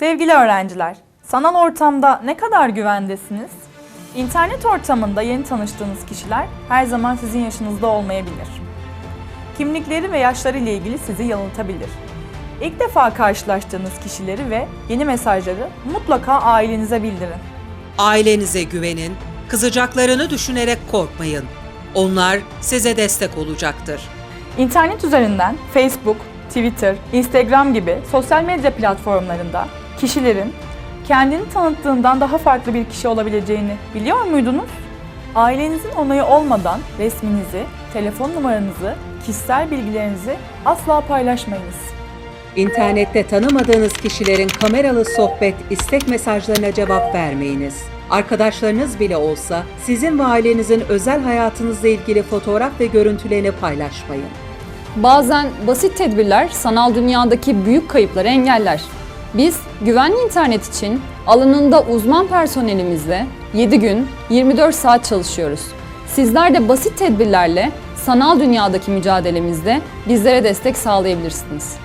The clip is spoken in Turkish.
Sevgili öğrenciler, sanal ortamda ne kadar güvendesiniz? İnternet ortamında yeni tanıştığınız kişiler her zaman sizin yaşınızda olmayabilir. Kimlikleri ve yaşları ile ilgili sizi yanıltabilir. İlk defa karşılaştığınız kişileri ve yeni mesajları mutlaka ailenize bildirin. Ailenize güvenin, kızacaklarını düşünerek korkmayın. Onlar size destek olacaktır. İnternet üzerinden Facebook, Twitter, Instagram gibi sosyal medya platformlarında kişilerin kendini tanıttığından daha farklı bir kişi olabileceğini biliyor muydunuz? Ailenizin onayı olmadan resminizi, telefon numaranızı, kişisel bilgilerinizi asla paylaşmayınız. İnternette tanımadığınız kişilerin kameralı sohbet, istek mesajlarına cevap vermeyiniz. Arkadaşlarınız bile olsa sizin ve ailenizin özel hayatınızla ilgili fotoğraf ve görüntülerini paylaşmayın. Bazen basit tedbirler sanal dünyadaki büyük kayıpları engeller. Biz güvenli internet için alanında uzman personelimizle 7 gün 24 saat çalışıyoruz. Sizler de basit tedbirlerle sanal dünyadaki mücadelemizde bizlere destek sağlayabilirsiniz.